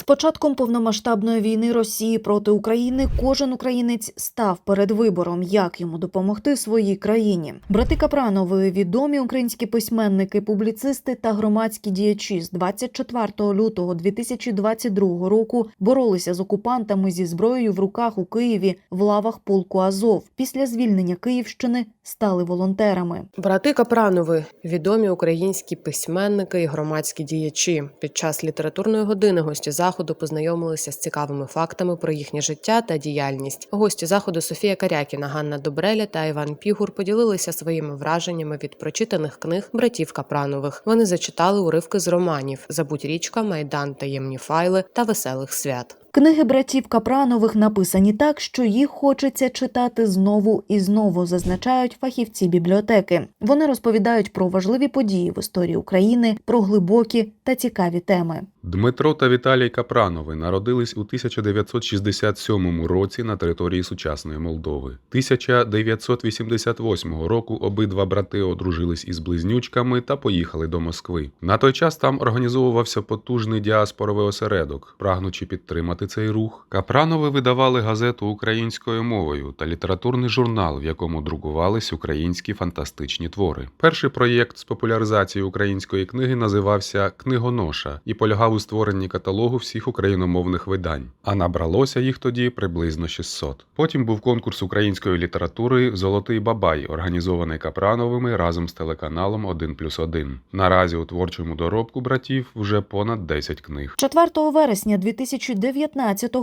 З початком повномасштабної війни Росії проти України кожен українець став перед вибором, як йому допомогти своїй країні. Брати Капранови відомі українські письменники, публіцисти та громадські діячі з 24 лютого 2022 року боролися з окупантами зі зброєю в руках у Києві в лавах полку Азов. Після звільнення Київщини стали волонтерами. Брати Капранови відомі українські письменники і громадські діячі. Під час літературної години гості заходу познайомилися з цікавими фактами про їхнє життя та діяльність. Гості заходу Софія Карякіна, Ганна Добреля та Іван Пігур поділилися своїми враженнями від прочитаних книг братів Капранових. Вони зачитали уривки з романів Забудь річка, Майдан, таємні файли та веселих свят. Книги братів Капранових написані так, що їх хочеться читати знову і знову, зазначають фахівці бібліотеки. Вони розповідають про важливі події в історії України, про глибокі та цікаві теми. Дмитро та Віталій Капранови народились у 1967 році на території сучасної Молдови. 1988 року обидва брати одружились із близнючками та поїхали до Москви. На той час там організовувався потужний діаспоровий осередок. Прагнучи підтримати цей рух, Капранови видавали газету українською мовою та літературний журнал, в якому друкувались українські фантастичні твори. Перший проєкт з популяризації української книги називався Книгоноша і полягав у створенні каталогу всіх україномовних видань. А набралося їх тоді приблизно 600. Потім був конкурс української літератури Золотий Бабай, організований Капрановими разом з телеканалом 1+,1. Наразі у творчому доробку братів вже понад 10 книг. 4 вересня 2019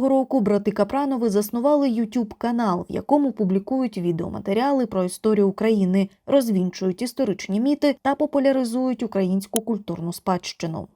року брати Капранови заснували youtube канал, в якому публікують відеоматеріали про історію України, розвінчують історичні міти та популяризують українську культурну спадщину.